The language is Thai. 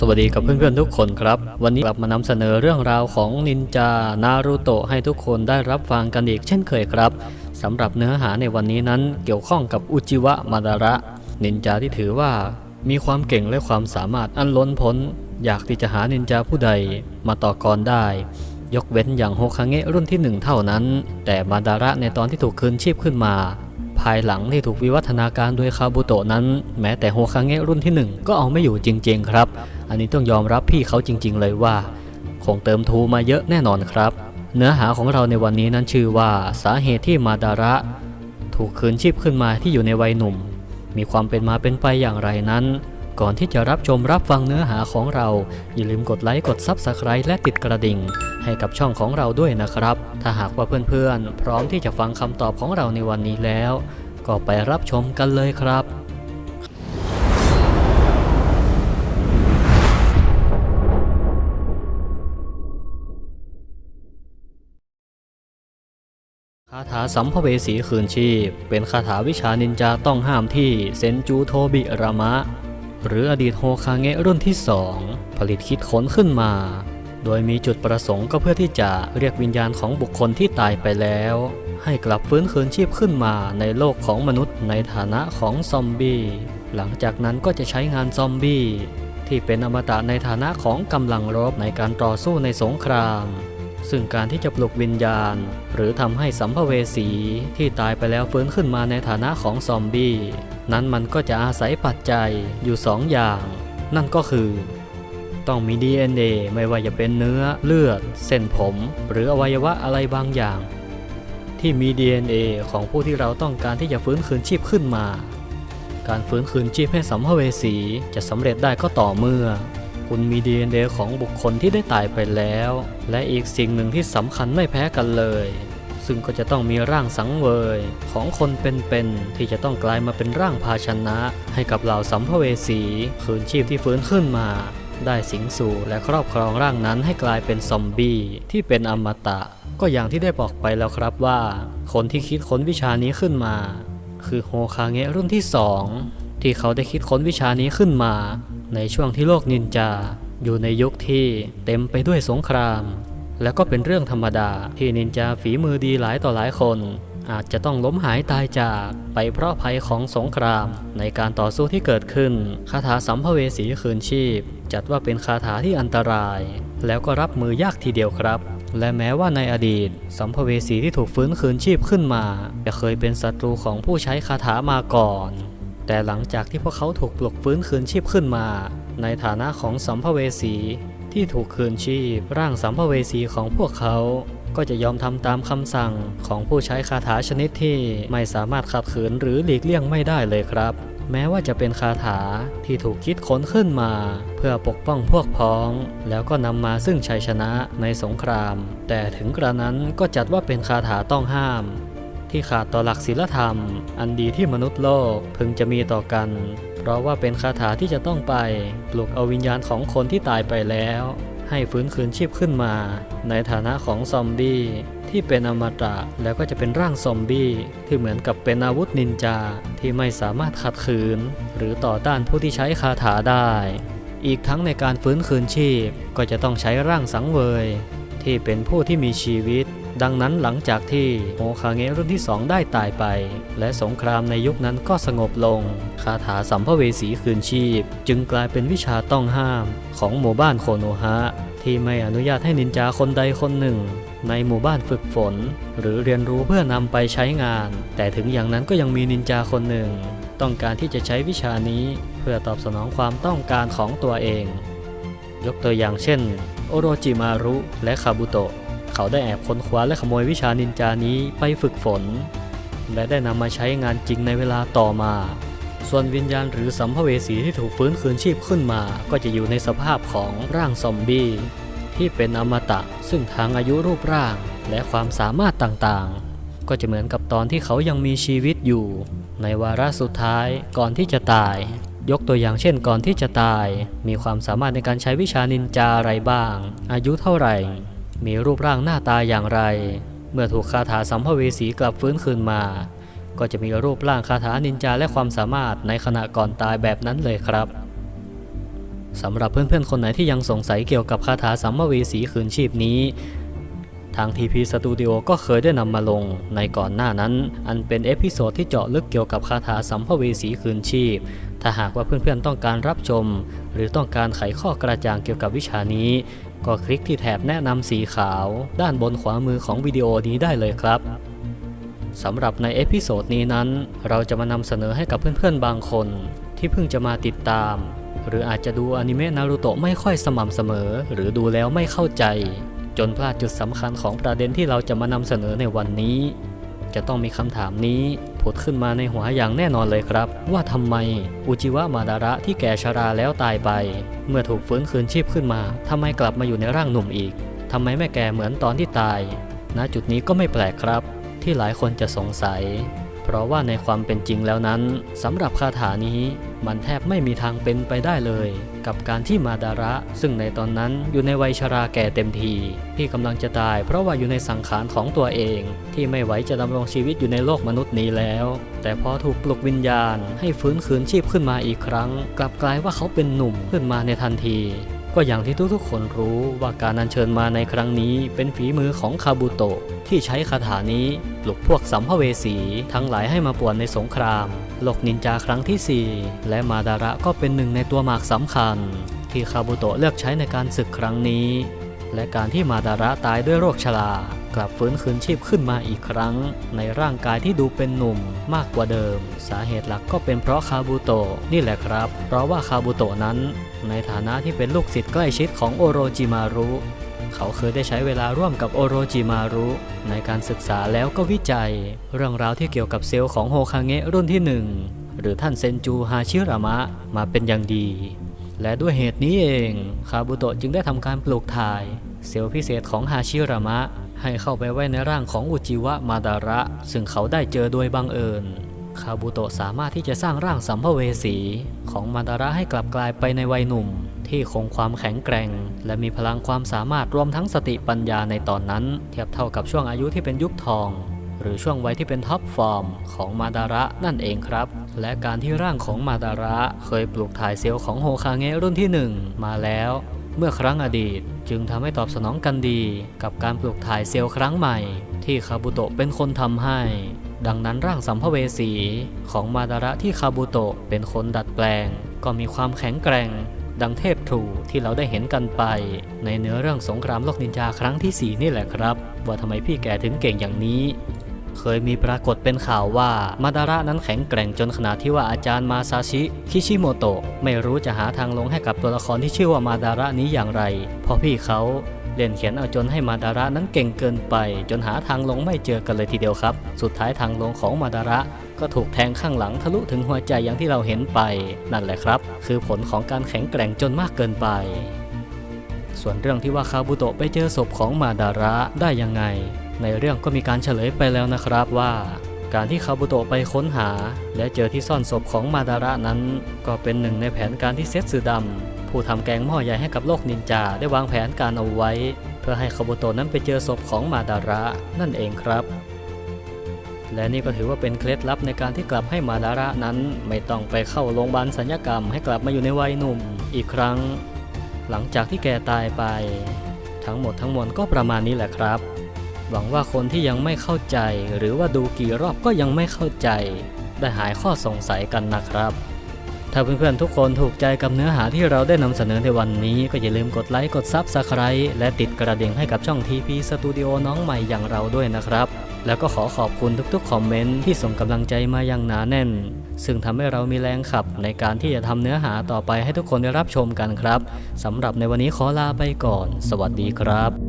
สวัสดีกับเพื่อนๆทุกคนครับ วันนี้กลับมานำเสนอเรื่องราวของนินจานารูโตะให้ทุกคนได้รับฟังกันอีกเช่นเคยครับสำหรับเนื้อหาในวันนี้นั้นเกี่ยวข้องกับอุจิวะมาดาระ นินจาที่ถือว่า มีความเก่งและความสามารถอันล้นพ้น อยากที่จะหานินจาผู้ใดมาต่อกรได้ ยกเว้นอย่างโฮคาเงะรุ่นที่หนึ่งเท่านั้น แต่มาดาระในตอนที่ถูกคืนชีพขึ้นมา ภายหลังที่ถูกวิวัฒนาการโดยคาบุโตะนั้น แม้แต่โฮคาเงะรุ่นที่หนึ่งก็เอาไม่อยู่จริง ๆ ครับ อันนี้ต้องยอมรับพี่เขาจริง ๆ เลยว่า คงเติมทูมาเยอะแน่นอนครับ เนื้อหาของเราในวันนี้นั้นชื่อว่าสาเหตุที่มาดาระ ถูกคืนชีพขึ้นมาที่อยู่ในวัยหนุ่ม มีความเป็นมาเป็นไปอย่างไรนั้น ก่อนที่จะรับชมรับฟังเนื้อหาของเรา อย่าลืมกดไลค์กดซับสไครต์และติดกระดิ่ง ให้กับช่องของเราด้วยนะครับ ถ้าหากว่าเพื่อนๆ พร้อมที่จะฟังคำตอบของเราในวันนี้แล้ว ก็ไปรับชมกันเลยครับคาถาสัมภเวสีคืนชีพ เป็นคาถาวิชานินจาต้องห้ามที่เซนจูโทบิรามะ หรืออดีตโฮคาเงะรุ่นที่สองผลิตคิดค้นขึ้นมา โดยมีจุดประสงค์ก็เพื่อที่จะเรียกวิญญาณของบุคคลที่ตายไปแล้ว ให้กลับฟื้นคืนชีพขึ้นมาในโลกของมนุษย์ในฐานะของซอมบี้หลังจากนั้นก็จะใช้งานซอมบี้ที่เป็นอมตะในฐานะของกำลังรบในการต่อสู้ในสงคราม ซึ่งการที่จะปลุกวิญญาณ หรือทำให้สัมภเวสีที่ตายไปแล้วฟื้นขึ้นมาในฐานะของซอมบี้ นั้นมันก็จะอาศัยปัจจัยอยู่สองอย่าง นั่นก็คือ ต้องมี DNA ไม่ว่าจะเป็นเนื้อเลือด เส้นผม หรืออวัยวะอะไรบางอย่าง ที่มี DNA ของผู้ที่เราต้องการที่จะฟื้นคืนชีพขึ้นมา การฟื้นคืนชีพให้สัมภเวสีจะสำเร็จได้ก็ต่อเมื่อ คุณมี DNA ของบุคคลที่ได้ตายไปแล้ว และอีกสิ่งหนึ่งที่สำคัญไม่แพ้กันเลย ซึ่งก็จะต้องมีร่างสังเวยของคนเป็นๆที่จะต้องกลายมาเป็นร่างภาชนะ ให้กับเหล่าสัมภเวสีคืนชีพที่ฟื้นขึ้นมา ได้สิงสู่และครอบครองร่างนั้นให้กลายเป็นซอมบี้ที่เป็นอมตะ ก็อย่างที่ได้บอกไปแล้วครับว่า คนที่คิดค้นวิชานี้ขึ้นมา คือโฮคาเงะรุ่นที่สองที่เขาได้คิดค้นวิชานี้ขึ้นมา ในช่วงที่โลกนินจา อยู่ในยุคที่เต็มไปด้วยสงคราม และก็เป็นเรื่องธรรมดา ที่นินจาฝีมือดีหลายต่อหลายคน อาจจะต้องล้มหายตายจากไปเพราะภัยของสงคราม ในการต่อสู้ที่เกิดขึ้น คาถาสัมภเวสีคืนชีพ จัดว่าเป็นคาถาที่อันตราย แล้วก็รับมือยากทีเดียวครับและแม้ว่าในอดีต สัมภเวสีที่ถูกฟื้นคืนชีพขึ้นมา จะเคยเป็นศัตรูของผู้ใช้คาถามาก่อน แต่หลังจากที่พวกเขาถูกปลุกฟื้นคืนชีพขึ้นมา ในฐานะของสัมภเวสี ที่ถูกคืนชีพ ร่างสัมภเวสีของพวกเขา ก็จะยอมทำตามคำสั่งของผู้ใช้คาถาชนิดที่ไม่สามารถขัดขืนหรือหลีกเลี่ยงไม่ได้เลยครับ แม้ว่าจะเป็นคาถาที่ถูกคิดค้นขึ้นมา เพื่อปกป้องพวกพ้อง แล้วก็นำมาซึ่งชัยชนะในสงคราม แต่ถึงกระนั้นก็จัดว่าเป็นคาถาต้องห้าม ที่ขาดต่อหลักศีลธรรม อันดีที่มนุษย์โลกพึงจะมีต่อกัน เพราะว่าเป็นคาถาที่จะต้องไปปลุกเอาวิญญาณของคนที่ตายไปแล้ว ให้ฟื้นคืนชีพขึ้นมา ในฐานะของซอมบี้ที่เป็นอมตะแล้วก็จะเป็นร่างซอมบี้ที่เหมือนกับเป็นอาวุธนินจาที่ไม่สามารถขัดขืน หรือต่อต้านผู้ที่ใช้คาถาได้ อีกทั้งในการฟื้นคืนชีพก็จะต้องใช้ร่างสังเวย ที่เป็นผู้ที่มีชีวิต ดังนั้นหลังจากที่โฮคาเงะรุ่นที่สองได้ตายไป และสงครามในยุคนั้นก็สงบลง คาถาสัมภเวสีคืนชีพ จึงกลายเป็นวิชาต้องห้ามของหมู่บ้านโคโนฮะที่ไม่อนุญาตให้นินจาคนใดคนหนึ่ง ในหมู่บ้านฝึกฝน หรือเรียนรู้เพื่อนำไปใช้งาน แต่ถึงอย่างนั้นก็ยังมีนินจาคนหนึ่ง ต้องการที่จะใช้วิชานี้ เพื่อตอบสนองความต้องการของตัวเอง ยกตัวอย่างเช่น โอโรจิมารุ และคาบุโตะ เขาได้แอบค้นคว้าและขโมยวิชานินจานี้ไปฝึกฝน และได้นำมาใช้งานจริงในเวลาต่อมา ส่วนวิญญาณหรือสัมภเวสีที่ถูกฟื้นคืนชีพขึ้นมา ก็จะอยู่ในสภาพของร่างซอมบี้ที่เป็นอมตะ ซึ่งทางอายุรูปร่างและความสามารถต่างๆ ก็จะเหมือนกับตอนที่เขายังมีชีวิตอยู่ ในวาระสุดท้ายก่อนที่จะตาย ยกตัวอย่างเช่นก่อนที่จะตาย มีความสามารถในการใช้วิชานินจาอะไรบ้าง อายุเท่าไหร่ มีรูปร่างหน้าตาอย่างไร เมื่อถูกคาถาสัมภเวสีกลับฟื้นคืนมา ก็จะมีรูปร่างคาถานินจาและความสามารถในขณะก่อนตายแบบนั้นเลยครับสำหรับเพื่อนๆคนไหนที่ยังสงสัยเกี่ยวกับคาถาสัมภเวสีคืนชีพนี้ ทาง TP Studio ก็เคยได้นำมาลงในก่อนหน้านั้น อันเป็นเอพิโซดที่เจาะลึกเกี่ยวกับคาถาสัมภเวสีคืนชีพ ถ้าหากว่าเพื่อนๆต้องการรับชม หรือต้องการไขข้อกระจ่างเกี่ยวกับวิชานี้ ก็คลิกที่แถบแนะนำสีขาวด้านบนขวามือของวิดีโอนี้ได้เลยครับสำหรับในเอพิโซดนี้นั้น เราจะมานำเสนอให้กับเพื่อนๆบางคน ที่เพิ่งจะมาติดตาม หรืออาจจะดูอนิเมะนารูโตะไม่ค่อยสม่ำเสมอ หรือดูแล้วไม่เข้าใจ จนพลาดจุดสำคัญของประเด็นที่เราจะมานำเสนอในวันนี้ จะต้องมีคำถามนี้ผุดขึ้นมาในหัวอย่างแน่นอนเลยครับ ว่าทำไมอุจิวะมาดาระที่แก่ชราแล้วตายไป เมื่อถูกฟื้นคืนชีพขึ้นมาทำไมกลับมาอยู่ในร่างหนุ่มอีกทำไมไม่แก่เหมือนตอนที่ตาย ณจุดนี้ก็ไม่แปลกครับ ที่หลายคนจะสงสัย เพราะว่าในความเป็นจริงแล้วนั้นสำหรับคาถานี้มันแทบไม่มีทางเป็นไปได้เลย กับการที่มาดาระ ซึ่งในตอนนั้นอยู่ในวัยชราแก่เต็มที ที่กำลังจะตายเพราะว่าอยู่ในสังขารของตัวเอง ที่ไม่ไหวจะดำรงชีวิตอยู่ในโลกมนุษย์นี้แล้ว แต่พอถูกปลุกวิญญาณ ให้ฟื้นคืนชีพขึ้นมาอีกครั้ง กลับกลายว่าเขาเป็นหนุ่มขึ้นมาในทันที ก็อย่างที่ทุกๆคนรู้ว่าการอัญเชิญมาในครั้งนี้เป็นฝีมือของคาบุโตะที่ใช้คาถานี้ปลุกพวกสัมภเวสีทั้งหลายให้มาป่วนในสงครามโลกนินจาครั้งที่ 4 และมาดาระก็เป็นหนึ่งในตัวหมากสำคัญ ที่คาบุโตะเลือกใช้ในการศึกครั้งนี้ และการที่มาดาระตายด้วยโรคชรา ลับฟื้นคืนชีพขึ้นมาอีกครั้ง ในร่างกายที่ดูเป็นหนุ่มมากกว่าเดิม สาเหตุหลักก็เป็นเพราะคาบุโตะนี่แหละครับ เพราะว่าคาบุโตะนั้น ในฐานะที่เป็นลูกศิษย์ใกล้ชิดของโอโรจิมารุเขาเคยได้ใช้เวลาร่วมกับโอโรจิมารุ ในการศึกษาแล้วก็วิจัย เรื่องราวที่เกี่ยวกับเซลล์ของโฮคาเงะรุ่นที่หนึ่งหรือท่านเซนจูฮาชิรามะมาเป็นอย่างดี และด้วยเหตุนี้เอง คาบุโตะจึงได้ทำการปลูกถ่าย เซลล์พิเศษของฮาชิรามะ ให้เข้าไปไว้ในร่างของอุจิวะมาดาระ ซึ่งเขาได้เจอโดยบังเอิญ คาบุโตะสามารถที่จะสร้างร่างสัมภเวสีของมาดาระให้กลับกลายไปในวัยหนุ่ม ที่คงความแข็งแกร่ง และมีพลังความสามารถรวมทั้งสติปัญญาในตอนนั้น เทียบเท่ากับช่วงอายุที่เป็นยุคทองหรือช่วงวัยที่เป็นท็อปฟอร์มของมาดาระนั่นเองครับ และการที่ร่างของมาดาระเคยปลูกถ่ายเซลล์ของโฮคาเงะรุ่นที่ 1 มาแล้ว เมื่อครั้งอดีตจึงทำให้ตอบสนองกันดีกับการปลูกถ่ายเซลล์ครั้งใหม่ ที่คาบุโตะเป็นคนทำให้ ดังนั้นร่างสัมภเวสีของมาดาระที่คาบุโตะเป็นคนดัดแปลง ก็มีความแข็งแกร่ง ดังเทพทรูที่เราได้เห็นกันไป ในเนื้อเรื่องสงครามโลกนินจาครั้งที่ 4 นี่แหละครับ ว่าทำไมพี่แกถึงเก่งอย่างนี้ เคยมีปรากฏเป็นข่าวว่ามาดาระนั้นแข็งแกร่งจนขนาดที่ว่าอาจารย์มาซาชิ คิชิโมโตะไม่รู้จะหาทางลงให้กับตัวละครที่ชื่อว่ามาดาระนี้อย่างไร เพราะพี่เขาเล่นเขียนเอาจนให้มาดาระนั้นเก่งเกินไป จนหาทางลงไม่เจอกันเลยทีเดียวครับ สุดท้ายทางลงของมาดาระก็ถูกแทงข้างหลังทะลุถึงหัวใจอย่างที่เราเห็นไป นั่นแหละครับ คือผลของการแข็งแกร่งจนมากเกินไป ส่วนเรื่องที่ว่าคาบุโตะไปเจอศพของมาดาระได้ยังไง ในเรื่องก็มีการเฉลยไปแล้วนะครับว่า การที่คาบุโตะไปค้นหา และเจอที่ซ่อนศพของมาดาระนั้น ก็เป็นหนึ่งในแผนการที่เซตสึดำผู้ทำแกงหม้อใหญ่ให้กับโลกนินจาได้วางแผนการเอาไว้ เพื่อให้คาบุโตะนั้นไปเจอศพของมาดาระนั่นเองครับและนี่ก็ถือว่าเป็นเคล็ดลับในการที่กลับให้มาดาระนั้น ไม่ต้องไปเข้าโรงพยาบาลสัญญกรรมให้กลับมาอยู่ในวัยหนุ่มอีกครั้ง หลังจากที่แกตายไป ทั้งหมดทั้งมวลก็ประมาณนี้แหละครับ หวังว่าคนที่ยังไม่เข้าใจ หรือว่าดูกี่รอบก็ยังไม่เข้าใจ ได้หายข้อสงสัยกันนะครับ ถ้าเพื่อนๆทุกคนถูกใจกับเนื้อหาที่เราได้นำเสนอในวันนี้ ก็อย่าลืมกดไลค์กดซับสไคร b e และติดกระดิ่งให้กับช่อง TP Studio น้องใหม่อย่างเราด้วยนะครับ แล้วก็ขอขอบคุณทุกๆคอมเมนต์ที่ส่งกำลังใจมาอย่างหนาแน่น ซึ่งทำให้เรามีแรงขับในการที่จะทำเนื้อหาต่อไปให้ทุกคนได้รับชมกันครับสำหรับในวันนี้ขอลาไปก่อน สวัสดีครับ